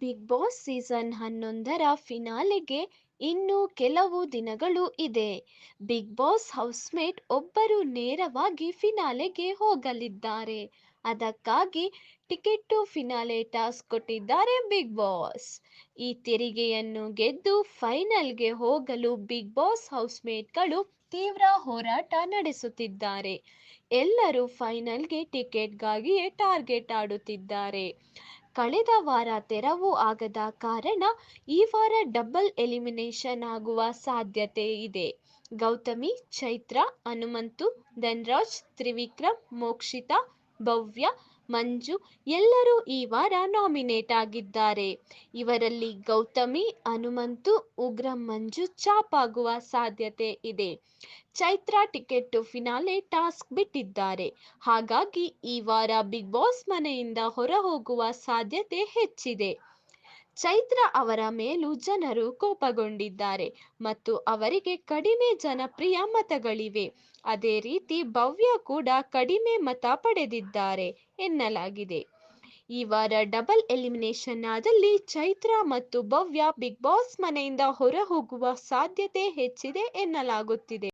Big boss season ಹನ್ನೊಂದರ ಫಿನಾಲೆಗೆ ಇನ್ನು ಕೆಲವು ದಿನಗಳು ಇದೆ. ಬಿಗ್ ಬಾಸ್ ಹೌಸ್ಮೇಟ್ ಒಬ್ಬರು ನೇರವಾಗಿ ಫಿನಾಲೆಗೆ ಹೋಗಲಿದ್ದಾರೆ. ಅದಕ್ಕಾಗಿ ಟಿಕೆಟ್ ಟು ಫಿನಾಲೆ ಟಾಸ್ಕ್ ಕೊಟ್ಟಿದ್ದಾರೆ ಬಿಗ್ ಬಾಸ್. ಈ ತೆರಿಗೆಯನ್ನು ಗೆದ್ದು ಫೈನಲ್ಗೆ ಹೋಗಲು ಬಿಗ್ ಬಾಸ್ ಹೌಸ್ಮೇಟ್ಗಳು ತೀವ್ರ ಹೋರಾಟ ನಡೆಸುತ್ತಿದ್ದಾರೆ. ಎಲ್ಲರೂ ಫೈನಲ್ಗೆ ಟಿಕೆಟ್ಗಾಗಿಯೇ ಟಾರ್ಗೆಟ್ ಆಡುತ್ತಿದ್ದಾರೆ. ಕಳೆದ ವಾರ ತೆರವು ಆಗದ ಕಾರಣ ಈ ವಾರ ಡಬಲ್ ಎಲಿಮಿನೇಷನ್ ಆಗುವ ಸಾಧ್ಯತೆ ಇದೆ. ಗೌತಮಿ, ಚೈತ್ರ, ಹನುಮಂತು, ಧನ್ರಾಜ್, ತ್ರಿವಿಕ್ರಮ್, ಮೋಕ್ಷಿತಾ ಭವ್ಯ, ಮಂಜು ಎಲ್ಲರೂ ಈ ವಾರ ನಾಮಿನೇಟ್ ಆಗಿದ್ದಾರೆ. ಇವರಲ್ಲಿ ಗೌತಮಿ, ಹನುಮಂತು, ಉಗ್ರ ಮಂಜು ಚಾಪಾಗುವ ಸಾಧ್ಯತೆ ಇದೆ. ಚೈತ್ರ ಟಿಕೆಟ್ ಫಿನಾಲೆ ಟಾಸ್ಕ್ ಬಿಟ್ಟಿದ್ದಾರೆ. ಹಾಗಾಗಿ ಈ ವಾರ ಬಿಗ್ ಬಾಸ್ ಮನೆಯಿಂದ ಹೊರ ಹೋಗುವ ಸಾಧ್ಯತೆ ಹೆಚ್ಚಿದೆ. ಚೈತ್ರ ಅವರ ಮೇಲೂ ಜನರು ಕೋಪಗೊಂಡಿದ್ದಾರೆ ಮತ್ತು ಅವರಿಗೆ ಕಡಿಮೆ ಜನಪ್ರಿಯ ಮತಗಳಿವೆ. ಅದೇ ರೀತಿ ಭವ್ಯ ಕೂಡ ಕಡಿಮೆ ಮತ ಪಡೆದಿದ್ದಾರೆ ಎನ್ನಲಾಗಿದೆ. ಈ ವಾರ ಡಬಲ್ ಎಲಿಮಿನೇಷನ್ ಆದಲ್ಲಿ ಚೈತ್ರ ಮತ್ತು ಭವ್ಯ ಬಿಗ್ ಬಾಸ್ ಮನೆಯಿಂದ ಹೊರ ಹೋಗುವ ಸಾಧ್ಯತೆ ಹೆಚ್ಚಿದೆ ಎನ್ನಲಾಗುತ್ತಿದೆ.